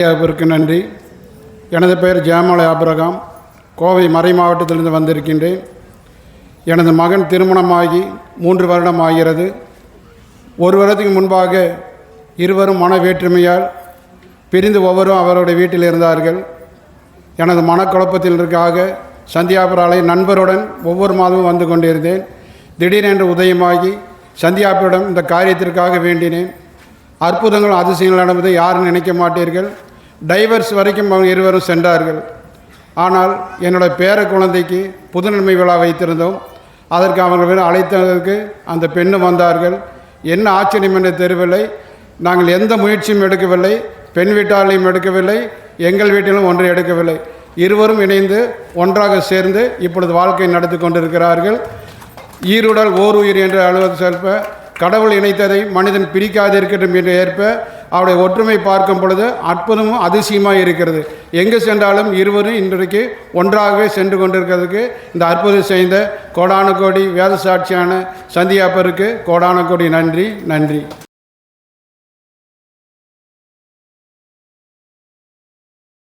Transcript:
ஐயாவிற்கு நன்றி. எனது பெயர் ஜெயமலை ஆபிரகாம். கோவை மறை மாவட்டத்திலிருந்து வந்திருக்கின்றேன். எனது மகன் திருமணமாகி மூன்று வருடம் ஆகிறது. ஒரு வருடத்துக்கு முன்பாக இருவரும் மன வேற்றுமையால் பிரிந்து ஒவ்வொரும் அவருடைய வீட்டில் இருந்தார்கள். எனது மனக்குழப்பத்திற்காக சந்தியாபுராலை நண்பருடன் ஒவ்வொரு மாதமும் வந்து கொண்டிருந்தேன். திடீரென்று உதயமாகி சந்தியாபுரிடம் இந்த காரியத்திற்காக வேண்டினேன். அற்புதங்கள் அதிசயங்கள் நடந்ததை யாரும் நினைக்க மாட்டீர்கள். டைவர்ஸ் வரைக்கும் அவங்க இருவரும் சென்றார்கள். ஆனால் என்னோடய பேர குழந்தைக்கு புதுநன்மை விழா வைத்திருந்தோம். அதற்கு அவர்கள் அழைத்ததற்கு அந்த பெண்ணும் வந்தார்கள். என்ன ஆச்சரியம் என்று தெரியவில்லை. நாங்கள் எந்த முயற்சியும் எடுக்கவில்லை. பெண் வீட்டாலையும் எடுக்கவில்லை. எங்கள் வீட்டிலும் ஒன்றை எடுக்கவில்லை. இருவரும் இணைந்து ஒன்றாக சேர்ந்து இப்பொழுது வாழ்க்கை நடத்தி கொண்டிருக்கிறார்கள். ஈருடல் ஓர் உயிர் என்று அலுவலகம் செல்ப கடவுள் இணைத்ததை மனிதன் பிரிக்காதிருக்கட்டும் என்று ஏற்ப அவருடைய ஒற்றுமை பார்க்கும் பொழுது அற்புதமும் அதிசயமாக இருக்கிறது. எங்கு சென்றாலும் இருவரும் இன்றைக்கு ஒன்றாகவே சென்று கொண்டிருக்கிறதுக்கு இந்த அற்புதம் செய்த கோடான கோடி வேத சாட்சியான சந்தியாப்பருக்கு கோடான கோடி நன்றி நன்றி.